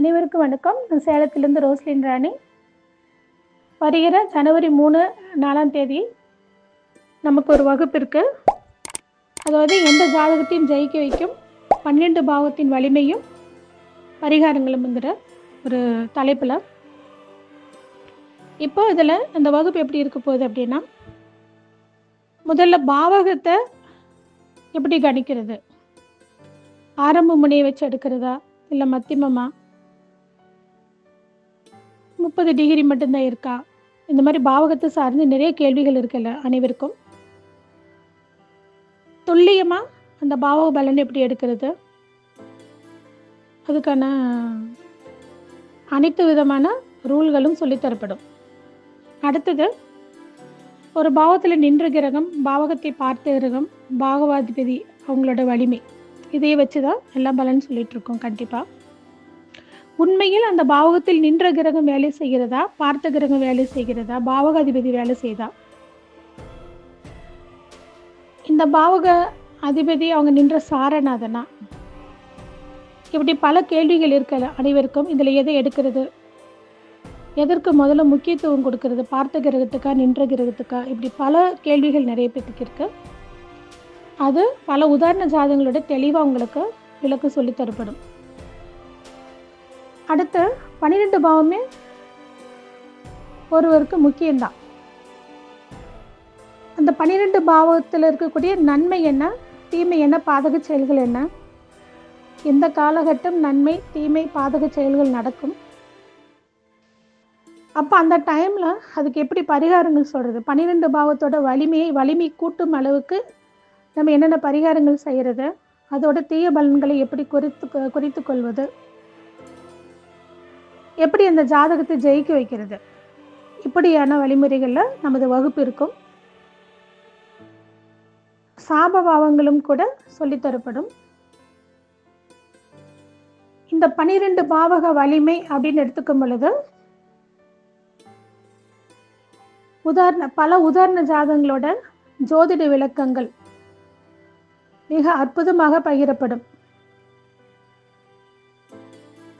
அனைவருக்கும் வணக்கம். நான் சேலத்திலிருந்து ரோஸ்லின் ராணி. வருகிற ஜனவரி மூணு நாலாம் தேதி நமக்கு ஒரு வகுப்பு இருக்கு. அதாவது எந்த ஜாதகத்தையும் ஜெயிக்க வைக்கும் பன்னெண்டு பாவத்தின் வலிமையும் பரிகாரங்களும்ங்கிற ஒரு தலைப்பில். இப்போ இதில் அந்த வகுப்பு எப்படி இருக்க போகுது அப்படின்னா முதல்ல பாவகத்தை எப்படி கணிக்கிறது? ஆரம்ப முனையை வச்சு எடுக்கிறதா? இல்லை மத்தியமமாக முப்பது டிகிரி மட்டும்தான் இருக்கா? இந்த மாதிரி பாவகத்தை சார்ந்து நிறைய கேள்விகள் இருக்குல்ல அனைவருக்கும். துல்லியமாக அந்த பாவக பலன் எப்படி எடுக்கிறது? அதுக்கான அனைத்து விதமான ரூல்களும் சொல்லித்தரப்படும். அடுத்தது ஒரு பாவத்தில் நின்ற கிரகம் பாவகத்தை பார்த்த கிரகம் பாகவாதிபதி அவங்களோட வலிமை. இதையே வச்சு தான் எல்லா பலன் சொல்லிட்டு இருக்கோம் கண்டிப்பாக உண்மையில் அந்த பாவகத்தில் நின்ற கிரகம் வேலை செய்கிறதா? பார்த்த கிரகம் வேலை செய்கிறதா? பாவக அதிபதி வேலை செய்தா? இந்த பாவக அதிபதி அவங்க நின்ற சாரநாதனா இப்படி பல கேள்விகள் இருக்கல அனைவருக்கும். இதில் எதை எடுக்கிறது? எதற்கு முதல்ல முக்கியத்துவம் கொடுக்கறது? பார்த்த கிரகத்துக்கா நின்ற கிரகத்துக்கா? இப்படி பல கேள்விகள் நிறைய பேத்துக்கு இருக்கு. அது பல உதாரண ஜாதகங்களோட தெளிவாக உங்களுக்கு விளக்கு சொல்லி தரப்படும். அடுத்து பன்னிரெண்டு பாவமே ஒருவருக்கு முக்கியம்தான். அந்த பன்னிரெண்டு பாவத்தில் இருக்கக்கூடிய நன்மை என்ன? தீமை என்ன? பாதக செயல்கள் என்ன? எந்த காலகட்டம் நன்மை தீமை பாதக செயல்கள் நடக்கும்? அப்போ அந்த டைமில் அதுக்கு எப்படி பரிகாரங்கள் சொல்கிறது பன்னிரெண்டு பாவத்தோட வலிமையை வலிமை கூட்டும் அளவுக்கு நம்ம என்னென்ன பரிகாரங்கள் செய்கிறது அதோட தீய பலன்களை எப்படி குறித்து குறித்து கொள்வது? எப்படி அந்த ஜாதகத்தை ஜெயிக்க வைக்கிறது? இப்படியான வழிமுறைகளில் நமது வகுப்பு இருக்கும். சாபபாவங்களும் கூட சொல்லித்தரப்படும் இந்த பனிரெண்டு பாவக வலிமை அப்படின்னு எடுத்துக்கும் பொழுது உதாரண பல உதாரண ஜாதகங்களோட ஜோதிட விளக்கங்கள் மிக அற்புதமாக பகிரப்படும்.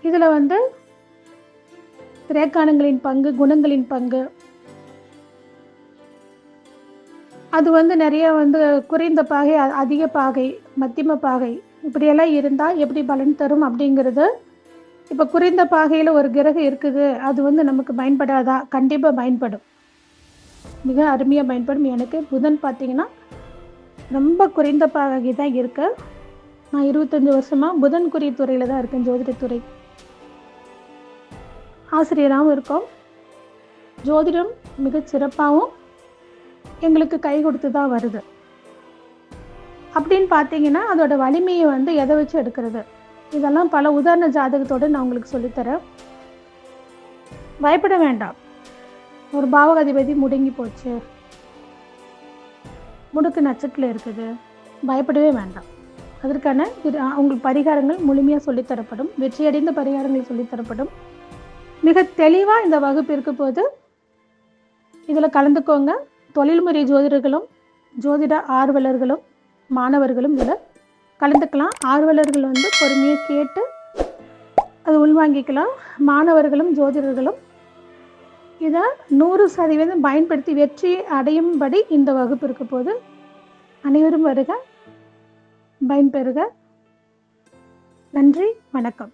இதுல வந்து திரைக்காணங்களின் பங்கு குணங்களின் பங்கு. அது வந்து நிறைய வந்து குறைந்த பாகை அதிக பாகை மத்தியம பாகை. இப்படியெல்லாம் இருந்தால் எப்படி பலன் தரும் அப்படிங்கிறது இப்போ குறைந்த பாகையில் ஒரு கிரகம் இருக்குது அது வந்து நமக்கு பயன்படாதா? கண்டிப்பாக பயன்படும். மிக அருமையாக பயன்படும். எனக்கு புதன் பார்த்தீங்கன்னா ரொம்ப குறைந்த பாகை தான் இருக்கு. நான் இருபத்தஞ்சி வருஷமாக புதன்குரிய துறையில் தான் இருக்கேன் ஜோதிடத்துறை. ஆசிரியராகவும் இருக்கோம். ஜோதிடம் மிகச் சிறப்பாகவும் எங்களுக்கு கை கொடுத்து தான் வருது. அப்படின்னு பார்த்தீங்கன்னா அதோட வலிமையை வந்து எதை வச்சு எடுக்கிறது? இதெல்லாம் பல உதாரண ஜாதகத்தோடு நான் உங்களுக்கு சொல்லித்தரேன். பயப்பட வேண்டாம். ஒரு பாவகதிபதி முடங்கி போச்சு. முடுக்கு நட்சத்திரம் இருக்குது. பயப்படவே வேண்டாம். அதற்கான இது- உங்களுக்கு பரிகாரங்கள் முழுமையாக சொல்லித்தரப்படும். வெற்றியடைந்த பரிகாரங்கள் சொல்லித்தரப்படும். மிக தெளிவாக இந்த வகுப்பு இருக்க போது இதில் கலந்துக்கோங்க. தொழில்முறை ஜோதிடர்களும் ஜோதிட ஆர்வலர்களும் மாணவர்களும் இதில் கலந்துக்கலாம். ஆர்வலர்கள் வந்து பொறுமையாக கேட்டு அது உள்வாங்கிக்கலாம். மாணவர்களும் ஜோதிடர்களும் இதை நூறு சதவீதம் பயன்படுத்தி வெற்றி அடையும்படி இந்த வகுப்பு இருக்க போது அனைவரும் வருக பயன்பெறுக. நன்றி வணக்கம்.